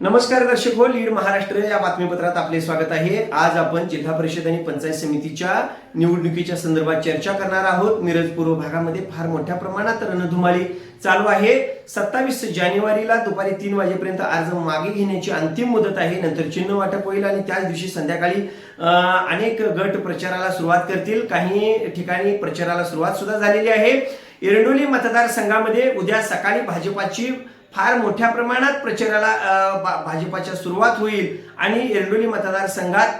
नमस्कार दर्शक हो लीड महाराष्ट्र या बातमीपत्रात आपले स्वागत आहे. आज आपण जिल्हा परिषद आणि पंचायत समितीच्या निवडणुकीच्या संदर्भात चर्चा करणार आहोत. मिरज पूर्व भागामध्ये फार मोठ्या प्रमाणात रणधुमाळी चालू आहे. सत्तावीस जानेवारीला दुपारी तीन वाजेपर्यंत अर्ज मागे घेण्याची अंतिम मुदत आहे. नंतर चिन्ह वाटप होईल आणि त्याच दिवशी संध्याकाळी अनेक गट प्रचाराला सुरुवात करतील. काही ठिकाणी प्रचाराला सुरुवात सुद्धा झालेली आहे. एरंडोली मतदारसंघामध्ये उद्या सकाळी भाजपाची फार मोठ्या प्रमाणात प्रचाराला भाजपाच्या सुरुवात होईल आणि एरडोली मतदारसंघात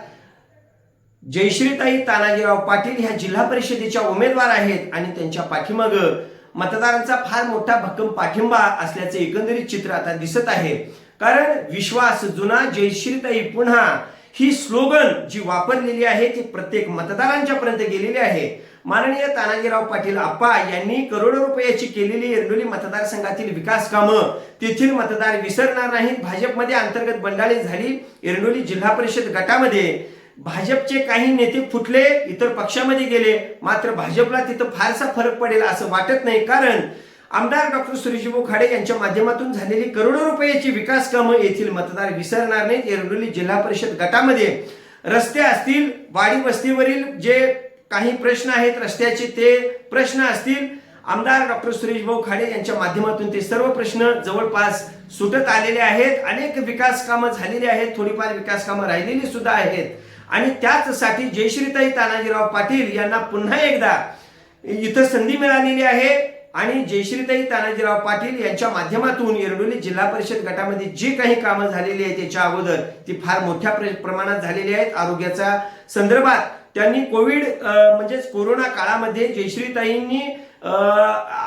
जयश्रीताई तानाजीराव पाटील ह्या जिल्हा परिषदेच्या उमेदवार आहेत आणि त्यांच्या पाठीमाग मतदारांचा फार मोठा भक्कम पाठिंबा असल्याचे एकंदरीत चित्र आता दिसत आहे. कारण विश्वास जुना जयश्रीताई पुन्हा ही स्लोगन जी वापरलेली आहे ती प्रत्येक मतदारांच्या पर्यंत गेलेली आहे. माननीय तानाजीराव पाटील आप्पा यांनी करोडो रुपयाची केलेली एरडोली मतदारसंघातील विकास कामं तेथील मतदार विसरणार नाहीत. भाजपमध्ये अंतर्गत बंडाळी झाली. एरडोली जिल्हा परिषद गटामध्ये भाजपचे काही नेते फुटले इतर पक्षामध्ये गेले. मात्र भाजपला तिथं फारसा फरक पडेल असं वाटत नाही. कारण आमदार डॉक्टर सुरेशभाऊ खाडे यांच्या माध्यमातून झालेली करोडो रुपयाची विकास कामं येथील मतदार विसरणार नाहीत. एरडोली जिल्हा परिषद गटामध्ये रस्ते असतील वाडी वस्तीवरील जे काही प्रश्न आहेत रस्त्याचे ते प्रश्न असतील. आमदार डॉक्टर सुरेशभाऊ खाडे यांच्या माध्यमातून ते सर्व प्रश्न जवळपास सुटत आलेले आहेत. अनेक विकास कामं झालेली आहेत थोडीफार विकास कामं राहिलेली सुद्धा आहेत. आणि त्याचसाठी जयश्रीताई तानाजीराव पाटील यांना पुन्हा एकदा इथं संधी मिळालेली आहे. आणि जयश्रीताई तानाजीराव पाटील यांच्या माध्यमातून येरडोली जिल्हा परिषद गटामध्ये जी काही कामं झालेली आहेत त्याच्या अगोदर ती फार मोठ्या प्र- प्रमाणात झालेली आहेत. आरोग्याच्या संदर्भात त्यांनी कोविड म्हणजेच कोरोना काळामध्ये जयश्रीताईंनी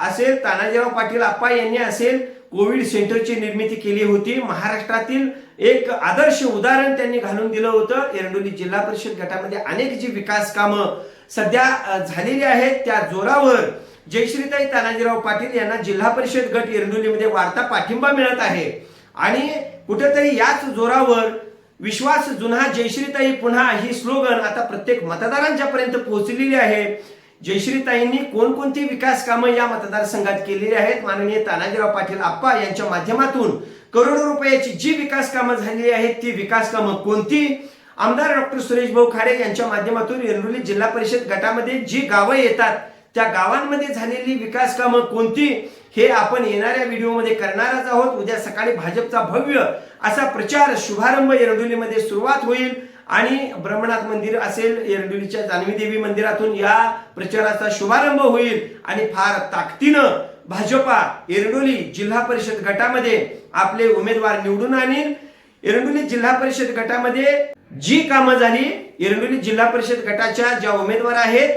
असेल तानाजीराव पाटील आप्पा यांनी असेल कोविड सेंटरची निर्मिती केली होती. महाराष्ट्रातील एक आदर्श उदाहरण त्यांनी घालून दिलं होतं. एरडोली जिल्हा परिषद गटामध्ये अनेक जी विकास कामं सध्या झालेली आहेत त्या जोरावर जयश्रीताई तानाजीराव पाटील यांना जिल्हा परिषद गट एरडोलीमध्ये वाढता पाठिंबा मिळत आहे. आणि कुठेतरी याच जोरावर विश्वास जुन्हा जयश्रीताई पुन्हा ही स्लोगन आता प्रत्येक मतदारांच्या पर्यंत पोहोचलेली आहे. जयश्रीताईंनी कोणकोणती विकास कामं या मतदारसंघात केलेली आहेत? माननीय तानाजीराव पाटील आप्पा यांच्या माध्यमातून करोडो रुपयाची जी विकास कामं झालेली आहेत ती विकास कामं कोणती? आमदार डॉक्टर सुरेश भाऊ खाडे यांच्या माध्यमातून एरडोली जिल्हा परिषद गटामध्ये जी गावं येतात त्या गावांमध्ये झालेली विकास कामं कोणती? हे आपण येणाऱ्या व्हिडिओमध्ये करणारच आहोत. उद्या सकाळी भाजपचा भव्य असा प्रचार शुभारंभ येरडोलीमध्ये सुरुवात होईल. आणि ब्रह्मनाथ मंदिर असेल येरडुलीच्या जान्हवी देवी मंदिरातून या प्रचाराचा शुभारंभ होईल आणि फार ताकदीनं भाजपा एरडोली जिल्हा परिषद गटामध्ये आपले उमेदवार निवडून आणील. एरंडोली जिल्हा परिषद गटामध्ये जी कामं झाली एरंडोली जिल्हा परिषद गटाच्या ज्या उमेदवार आहेत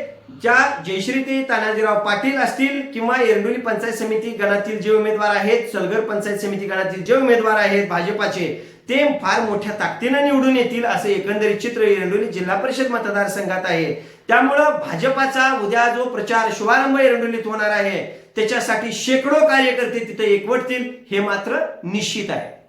ज्या जयश्रीते तानाजीराव पाटील असतील किंवा येरडोली पंचायत समिती गणातील जे उमेदवार आहेत सलगर पंचायत समिती गणातील जे उमेदवार आहेत भाजपाचे ते फार मोठ्या ताकदीनं निवडून येतील असं एकंदरीत चित्र एरंडोली जिल्हा परिषद मतदारसंघात आहे. त्यामुळं भाजपाचा उद्या जो प्रचार शुभारंभ एरंडोलीत होणार आहे त्याच्यासाठी शेकडो कार्यकर्ते तिथे एकवटतील हे मात्र निश्चित आहे.